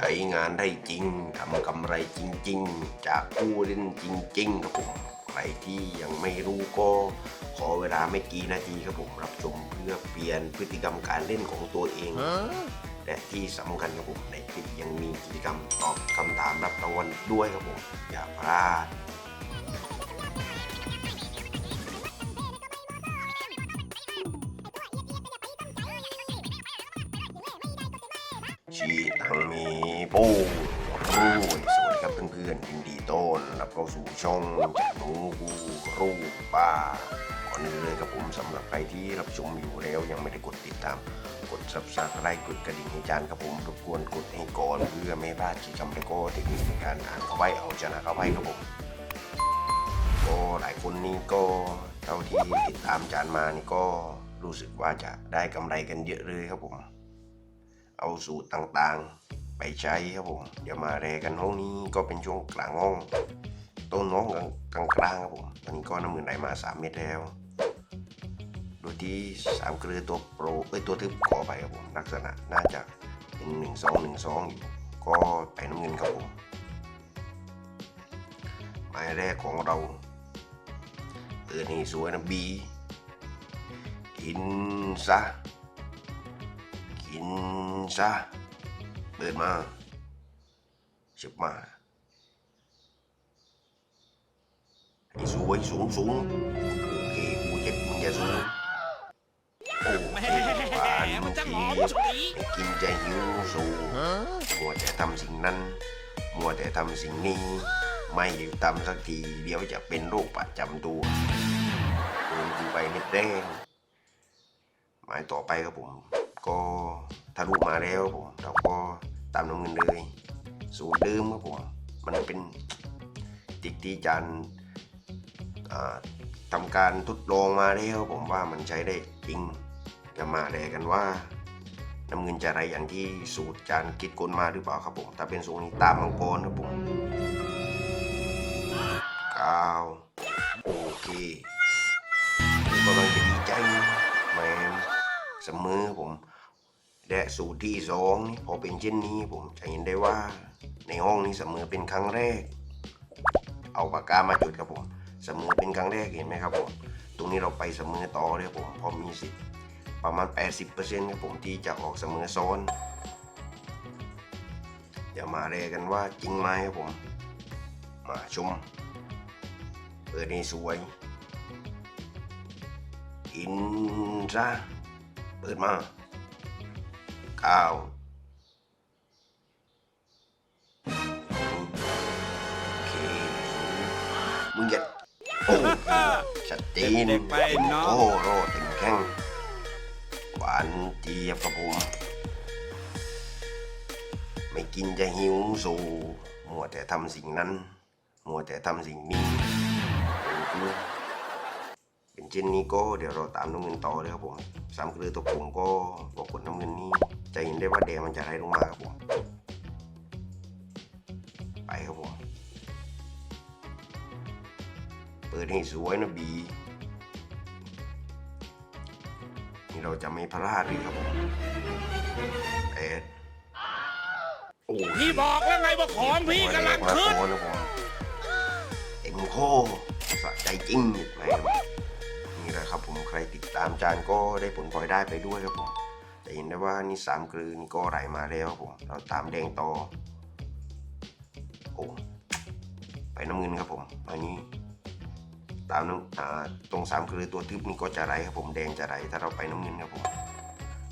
ช้งานได้จริงทำกำไรจริง ๆ จากผู้เล่นจริง ๆ ครับผมใครที่ยังไม่รู้ก็ขอเวลาไม่กี่นาทีครับผมรับชมเพื่อเปลี่ยนพฤติกรรมการเล่นของตัวเอง และที่สำคัญครับผมในคลิปยังมีกิจกรรมตอบคำถามรับรางวัลด้วยครับผมอย่าพลาด ชีตังมีปูรูสวัสดีครับเพื่อนๆยินดีต้อนรับเข้าสู่ช่องจากหนูกูรูปป้าก่อนอื่นเลยครับผมสำหรับใครที่รับชมอยู่แล้วยังไม่ได้กดติดตาม กด subscribe กดกระดิ่งให้จานครับผมรบกวนกดให้ก่อนเพื่อไม่พลาดกิจกรรมและก็เทคนิคในการอ่านเข้าไว้เอาชนะเข้าไว้ครับผมก็หลายคนนี่ก็เท่าที่ติดตามจานมานี่ก็รู้สึกว่าจะได้กำไรกันเยอะเลยครับผม เอาสูตรต่างๆ ไปใช้ครับผม เดี๋ยวมาแรกันห้องนี้ก็เป็นช่วงกลางห้อง ต้นน้องกลางกลางๆครับผม ตอนนี้ก็น้ำมือไหลมา 3 เม็ดแล้ว โดยที่สามเกลือตัวโปรเอ้ยตัวทึบขอไปครับผม ลักษณะน่าจะเป็นหนึ่งสองหนึ่งสองอยู่ก็ไปน้ำเงินครับผมหมายแรกของเราเปิดให้สวยนะบีกินซะ กินซะเปิดมาเชิบมาให้สวยสูงสูงโอเคกูเจ็บมึงอย่าสูงโอ้โหหวานมันจะหอมเจี๊ยบฉุยไม่กินจะหิวสูงมัวแต่ทำสิ่งนั้น มัวแต่ทำสิ่งนี้ ไม่ทำสักที เดี๋ยวจะเป็นโรคประจำตัวโดนกูไปเม็ดแดงหมายต่อไปครับผม ก็ทะลุมาแล้วผมเราก็ตามน้ำเงินเลย สูตรเดิมครับผมมันเป็นติ๊กที่จันอ่าทำการทดลองมาแล้วผมว่ามันใช้ได้จริงจะมาแลกันว่าน้ำเงินจะอะไรอย่างที่สูตรจานคิดกลมาหรือเปล่าครับผมถ้าเป็นสูตรนี้ตามมังกรครับผมก้าวโอเค มอผมและสูตรที่สองนี่พอเป็นเช่นนี้ผมจะเห็นได้ว่า ในห้องนี้เสมอเป็นครั้งแรก เอาปากกามาจุดครับผมเสมอเป็นครั้งแรกเห็นไหมครับผมตรงนี้เราไปเสมอต่อเลยครับผมพอมีสิทธิ์ประมาณ 80%ครับผมที่จะออกเสมอซ้อนเดี๋ยวมาเรกันว่าจริงไหมครับผม มาชมเปิดให้สวยอินซะ เปิดมาเก้าโอเคมึงอย่าโอ้ชัดเจนเด็กๆไปเนาะโอ้โรดเต็มแข้งหวานเจี๊ยบครับผมไม่กินจะหิวสูมัวแต่ทำสิ่งนั้น มัวแต่ทำสิ่งนี้โอ้โหเป็นเช่นนี้ก็เดี๋ยวเราตามน้ำเงินต่อเลยครับผมสามเกลือตัวผมก็บอกกดน้ำเงินนี้ จะเห็นได้ว่าแดงมันจะไหลลงมาครับผมไปครับผมเปิดให้สวยนะบีนี่เราจะไม่พลาดเลยครับผมแปดโอ้พี่บอกแล้วไงว่าของพี่กำลังขึ้นมาโนะผมเต็มโคสะใจจริงไหม ใครติดตามจานก็ได้ผลพลอยได้ไปด้วยครับผมจะเห็นได้ว่านี่สามกลืนก็ไหลมาแล้วครับผมเราตามแดงต่อโอ้ไปน้ำเงินครับผมอันนี้ตามตรงสามคือตัวทึบนี่ก็จะไหลครับผมแดงจะไหลถ้าเราไปน้ำเงินครับผม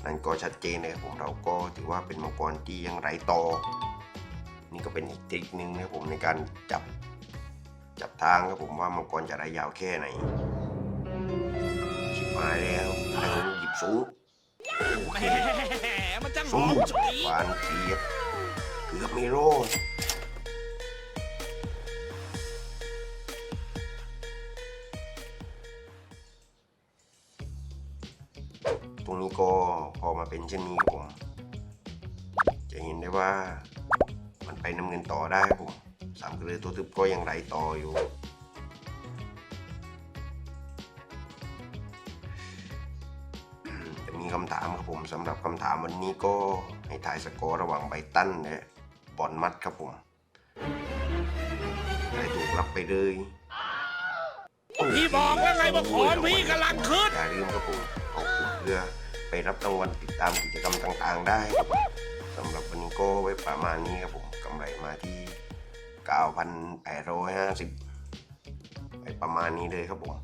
นั่นก็ชัดเจนเลยครับผมเราก็ถือว่าเป็นมังกรที่ยังไหลต่อ นี่ก็เป็นอีกทริคนึงนะครับผมในการจับจับทางครับผมว่ามังกรจะไหลยาวแค่ไหน ชิบหายแล้วทางหยิบสูงโอแหเคมมันจะหสูองมฉุยหวานเทียบเกือบมีโรดตรงนี้ก็พอมาเป็นเช่นนี้ครับผม จะเห็นได้ว่า มันไปน้ำเงินต่อได้ครับผมสามเกลือตัวทึบก็ยังไหลต่ออยู่ ผมสำหรับคำถามวันนี้ก็ให้ถ่ายสกอร์ระหว่างไบตันและปอนมัดครับผมได้ถูกรับไปเลยพี่บอกแล้วไงว่าของพี่กำลังขึ้นอย่าลืมครับผมเอาเพื่อไปรับรางวัลติดตามกิจกรรมต่างๆ ได้ครับผมสำหรับวันนี้ก็ไว้ประมาณนี้ครับผมกำไรมาที่ 9,850 ไปประมาณนี้เลยครับผม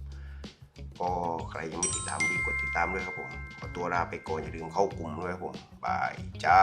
ก็ใครยังไม่ติดตามรีบกดติดตามด้วยครับผม ขอตัวลาไปก่อนอย่าลืมเข้ากลุ่มด้วยครับผมบายจ้า